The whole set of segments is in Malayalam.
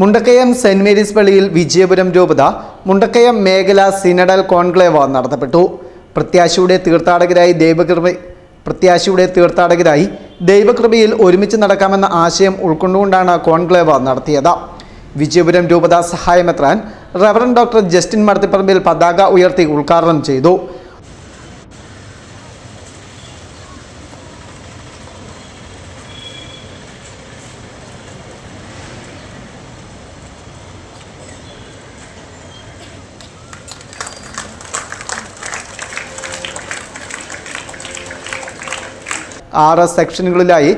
മുണ്ടക്കയം സെന്റ് മേരീസ് പള്ളിയിൽ വിജയപുരം രൂപത മുണ്ടക്കയം മേഖല സിനഡൽ കോൺക്ലേവ് നടത്തപ്പെട്ടു. പ്രത്യാശയുടെ തീർത്ഥാടകരായി ദൈവകൃപ പ്രത്യാശയുടെ തീർത്ഥാടകരായി ദൈവകൃപയിൽ ഒരുമിച്ച് നടക്കാമെന്ന ആശയം ഉൾക്കൊണ്ടുകൊണ്ടാണ് കോൺക്ലേവ് നടത്തിയത്. വിജയപുരം രൂപത സഹായമെത്രാൻ റവറൻ ഡോക്ടർ ജസ്റ്റിൻ മടത്തിപ്പറമ്പിൽ പതാക ഉയർത്തി ഉദ്ഘാടനം ചെയ്തു. ആറ് സെക്ഷനുകളിലായി.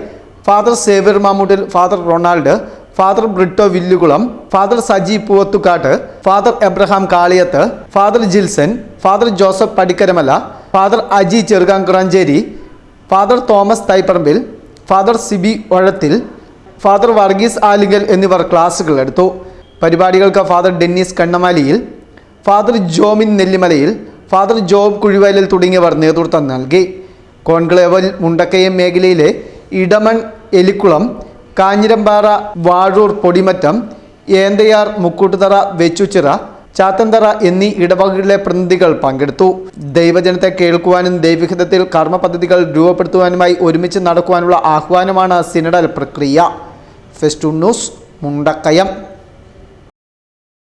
Father Xavier Mamoottil father Ronald father Britto Villukulam father Saji Poovathukattu father Abraham Kaliyath father Jilson father Joseph Padikkaramala father Aji Cherukankuranchery father Thomas Thaiparambil father Sibi Ozhathil father Varghese Alinkal എന്നിവർ ക്ലാസുകൾ എടുത്തു. പരിപാടികൾക്ക് father Dennis Kannamaliyil father Jomin Nellimalayil father Job Kuzhivayalil തുടങ്ങിയവർ നേതൃത്വം നൽകി. കോൺക്ലേവൽ മുണ്ടക്കയം മേഖലയിലെ ഇടമൺ എലിക്കുളം കാഞ്ഞിരമ്പാറ വാഴൂർ പൊടിമറ്റം ഏന്തയാർ മുക്കൂട്ടുതറ വെച്ചുച്ചിറ ചാത്തന്തറ എന്നീ ഇടവകളിലെ പ്രതിനിധികൾ പങ്കെടുത്തു. ദൈവജനത്തെ കേൾക്കുവാനും ദൈവഹിതത്തിൽ കർമ്മ പദ്ധതികൾ രൂപപ്പെടുത്തുവാനുമായി ഒരുമിച്ച് നടക്കുവാനുള്ള ആഹ്വാനമാണ് സിനഡൽ പ്രക്രിയ. ഫെസ്റ്റു ന്യൂസ് മുണ്ടക്കയം.